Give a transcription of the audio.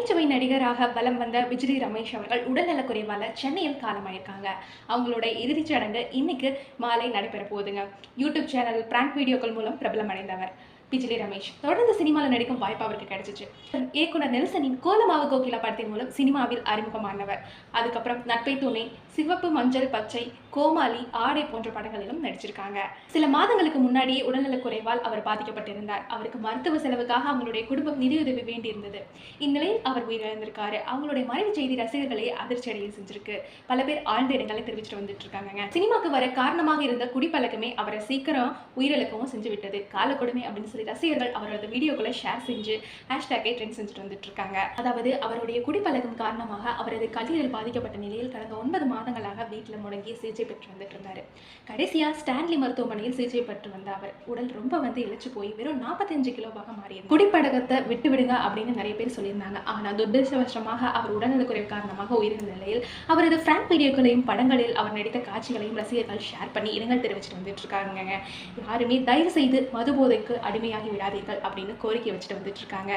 நகைச்சுவை நடிகராக வலம் வந்த விஜய் ரமேஷ் அவர்கள் உடல்நலக் குறைவால சென்னையில் காலமாயிருக்காங்க. அவங்களோட இறுதிச் சடங்கு இன்னைக்கு மாலை நடைபெற போகுதுங்க. யூடியூப் சேனல் பிராங்க் வீடியோக்கள் மூலம் பிரபலமடைந்தவர் பிஜிலி ரமேஷ். தொடர்ந்து சினிமாவில் நடிக்கும் வாய்ப்பு அவருக்கு கிடைச்சிச்சு. இயக்குனர் நெல்சனின் கோலமாவு கோகிலா படத்தின் மூலம் சினிமாவில் அறிமுகமானவர். அதுக்கப்புறம் நட்பை துணை சிவப்பு மஞ்சள் பச்சை கோமாளி ஆடை போன்ற படங்களிலும் நடிச்சிருக்காங்க. சில மாதங்களுக்கு முன்னாடியே உடல்நலக் குறைவால் அவர் பாதிக்கப்பட்டிருந்தார். அவருக்கு மருத்துவ செலவுக்காக அவங்களுடைய குடும்பம் நிதியுதவி வேண்டியிருந்தது. இந்நிலையில் அவர் உயிரிழந்திருக்காரு. அவங்களுடைய மறைவு செய்தி ரசிகர்களை அதிர்ச்சி அடைய செஞ்சிருக்கு. பல பேர் ஆழ்ந்த இடங்களை தெரிவிச்சுட்டு வந்துட்டு இருக்காங்க சினிமாக்கு வர காரணமாக இருந்த குடிப்பழக்கமே அவரை சீக்கிரம் உயிரிழக்கவும் செஞ்சு விட்டது காலக்கொடுமை அப்படின்னு சொல்லி ரசிகர்கள் அவரது வீடியோக்களை ஷேர் செஞ்சு ஹேஷ்டேக்கை ட்ரெண்ட் செஞ்சுட்டு வந்துட்டு இருக்காங்க அதாவது அவருடைய குடிப்பழக்கம் காரணமாக அவரது கல்லீரல் பாதிக்கப்பட்ட நிலையில் கடந்த ஒன்பது மாதங்களாக வீட்டில் முடங்கி சிகிச்சை பெற்று வந்துட்டு இருந்தார். கடைசியாக ஸ்டான்லி மருத்துவமனையில் சிகிச்சை பெற்று வந்த அவர் உடல் ரொம்ப வந்து இழைச்சி போய் வெறும் நாற்பத்தஞ்சு கிலோவாக மாறியது. குடிப்பழக்கத்தை விட்டு விடுங்க அப்படின்னு நிறைய பேர் சொல்லியிருந்தாங்க. ஆனால் துரதிருஷ்டவசமாக அவர் உடல்நலக்குறைவு காரணமாக உயிரிழந்த நிலையில் அவரது ஃப்ராங்க் வீடியோக்களையும் படங்களில் அவர் நடித்த காட்சிகளையும் ரசிகர்கள் ஷேர் பண்ணி இரங்கல் தெரிவிச்சுட்டு வந்துட்டு இருக்காங்க யாருமே தயவு செய்து மது போதைக்கு அடிமையாகி விடாதீர்கள் அப்படின்னு கோரிக்கை வச்சுட்டு வந்துட்டு இருக்காங்க.